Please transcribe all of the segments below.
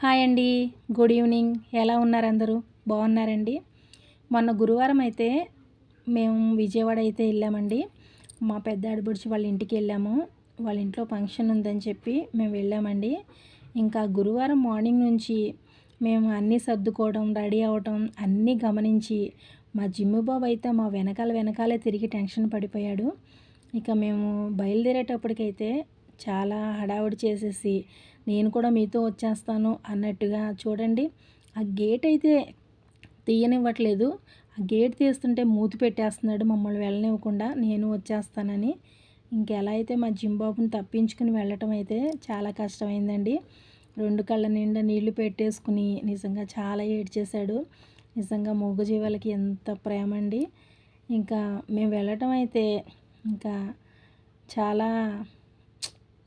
Hi అండి. Good evening. ఎలా ఉన్నారు అందరూ? బాగున్నారండి. మొన్న గురువారం అయితే మేము విజయవాడ అయితే వెళ్ళామండి. మా పెద్ద ఆడబుడిచి వాళ్ళ ఇంటికి వెళ్ళాము. వాళ్ళ ఇంట్లో ఫంక్షన్ ఉందని చెప్పి మేము వెళ్ళామండి. ఇంకా గురువారం మార్నింగ్ నుంచి మేము అన్నీ సర్దుకోవడం రెడీ అవ్వటం అన్నీ గమనించి మా జిమ్ము బాబు అయితే మా వెనకాల వెనకాలే తిరిగి టెన్షన్ పడిపోయాడు. ఇక మేము బయలుదేరేటప్పటికైతే చాలా హడావుడి చేసేసి నేను కూడా మీతో వచ్చేస్తాను అన్నట్టుగా చూడండి. ఆ గేట్ అయితే తీయనివ్వట్లేదు. ఆ గేట్ తీస్తుంటే మూతి పెట్టేస్తున్నాడు మమ్మల్ని వెళ్ళనివ్వకుండా నేను వచ్చేస్తానని. ఇంకెలా అయితే మా జింబాబుని తప్పించుకుని వెళ్ళటం అయితే చాలా కష్టమైందండి. రెండు కళ్ళ నిండా నీళ్ళు పెట్టేసుకుని నిజంగా చాలా ఏడ్చేశాడు. నిజంగా మూగజీవాలకి ఎంత ప్రేమ అండి ఇంకా మేము వెళ్ళటం అయితే ఇంకా చాలా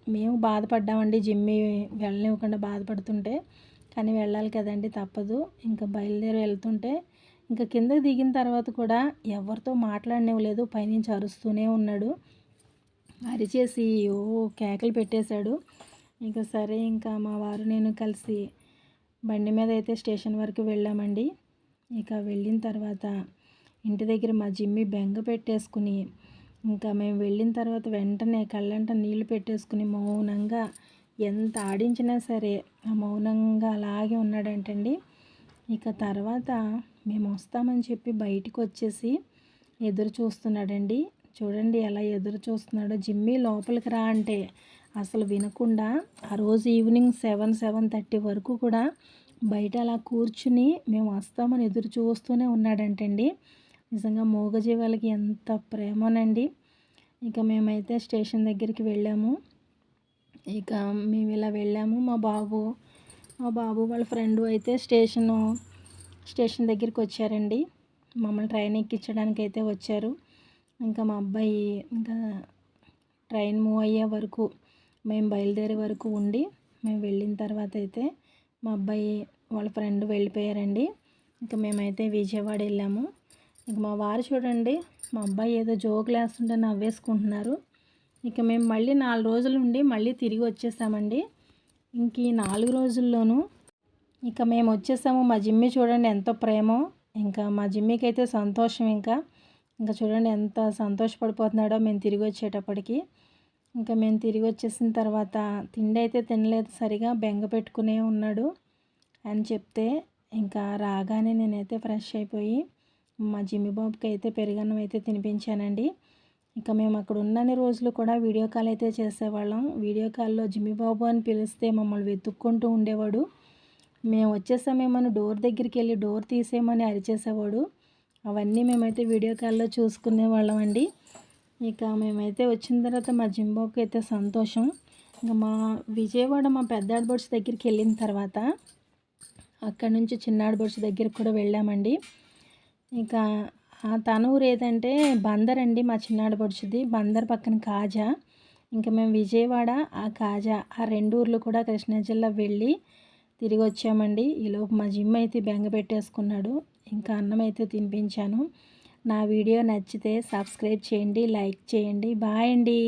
మేము బాధపడ్డామండి జిమ్మి వెళ్ళనివ్వకుండా బాధపడుతుంటే. కానీ వెళ్ళాలి కదండి తప్పదు. ఇంకా బయలుదేరి వెళ్తుంటే ఇంకా కిందకి దిగిన తర్వాత కూడా ఎవరితో మాట్లాడనివ్వలేదు. పైనుంచి అరుస్తూనే ఉన్నాడు. అరిచేసి ఓ కేకలు పెట్టేశాడు. ఇంకా సరే ఇంకా మా వారు నేను కలిసి బండి మీద అయితే స్టేషన్ వరకు వెళ్ళామండి. ఇక వెళ్ళిన తర్వాత ఇంటి దగ్గర మా జిమ్మి బెంగ పెట్టేసుకుని ఇంకా మేము వెళ్ళిన తర్వాత వెంటనే కళ్ళంట నీళ్ళు పెట్టేసుకుని మౌనంగా ఎంత ఆడించినా సరే ఆ మౌనంగా అలాగే ఉన్నాడంటండి. ఇక తర్వాత మేము వస్తామని చెప్పి బయటికి వచ్చేసి ఎదురు చూస్తున్నాడండి. చూడండి ఎలా ఎదురు చూస్తున్నాడో. జిమ్మి లోపలికి రా అంటే అసలు వినకుండా ఆ రోజు ఈవినింగ్ సెవెన్ సెవెన్ థర్టీ వరకు కూడా బయట అలా కూర్చుని మేము వస్తామని ఎదురు చూస్తూనే ఉన్నాడంటండి. నిజంగా మూగజీవాలకి ఎంత ప్రేమనండి. ఇక మేమైతే స్టేషన్ దగ్గరికి వెళ్ళాము. ఇక మేము ఇలా వెళ్ళాము. మా బాబు మా బాబు వాళ్ళ ఫ్రెండ్ అయితే స్టేషను స్టేషన్ దగ్గరికి వచ్చారండి. మమ్మల్ని ట్రైన్ ఎక్కించడానికి అయితే వచ్చారు. ఇంకా మా అబ్బాయి ఇంకా ట్రైన్ మూవ్ అయ్యే వరకు మేము బయలుదేరే వరకు ఉండి మేము వెళ్ళిన తర్వాత అయితే మా అబ్బాయి వాళ్ళ ఫ్రెండ్ వెళ్ళిపోయారండి. ఇంకా మేమైతే విజయవాడ వెళ్ళాము. ఇక మా వారు చూడండి మా అబ్బాయి ఏదో జోకులు వేస్తుంటే నవ్వేసుకుంటున్నారు. ఇక మేము మళ్ళీ నాలుగు రోజులు ఉండి మళ్ళీ తిరిగి వచ్చేసామండి. ఇంక ఈ నాలుగు రోజుల్లోనూ ఇక మేము వచ్చేసాము. మా జిమ్మి చూడండి ఎంతో ప్రేమో ఇంకా మా జిమ్మికి అయితే సంతోషం ఇంకా. ఇంకా చూడండి ఎంత సంతోషపడిపోతున్నాడో మేము తిరిగి వచ్చేటప్పటికి. ఇంకా మేము తిరిగి వచ్చేసిన తర్వాత తిండి అయితే తినలేదు సరిగా బెంగ పెట్టుకునే ఉన్నాడు అని చెప్తే ఇంకా రాగానే నేనైతే ఫ్రెష్ అయిపోయి మా జిమ్మి బాబుకి అయితే పెరుగన్నం అయితే తినిపించానండి. ఇంకా మేము అక్కడ ఉన్నన్ని రోజులు కూడా వీడియో కాల్ అయితే చేసేవాళ్ళం. వీడియో కాల్లో జిమ్మి బాబు అని పిలిస్తే మమ్మల్ని వెతుక్కుంటూ ఉండేవాడు. మేము వచ్చేసామేమని డోర్ దగ్గరికి వెళ్ళి డోర్ తీసేయమని అరిచేసేవాడు. అవన్నీ మేమైతే వీడియో కాల్లో చూసుకునే వాళ్ళం అండి. ఇక మేమైతే వచ్చిన తర్వాత మా జింబాబుకి అయితే సంతోషం. ఇంకా మా విజయవాడ మా పెద్ద బొడ్స్ దగ్గరికి వెళ్ళిన తర్వాత అక్కడ నుంచి చిన్నాడు బొడ్స్ దగ్గరికి కూడా వెళ్ళామండి. ఇంకా తన ఊరు ఏదంటే బందర్ అండి మా చిన్నాడు పొడిచిది. బందర్ పక్కన కాజా. ఇంకా మేము విజయవాడ ఆ కాజా ఆ రెండు ఊర్లు కూడా కృష్ణా జిల్లా వెళ్ళి తిరిగి వచ్చామండి ఈలోపు మా జిమ్ అయితే బెంగ పెట్టేసుకున్నాడు. ఇంకా అన్నం అయితే తినిపించాను. నా వీడియో నచ్చితే సబ్స్క్రైబ్ చేయండి లైక్ చేయండి. బాయ్ అండి.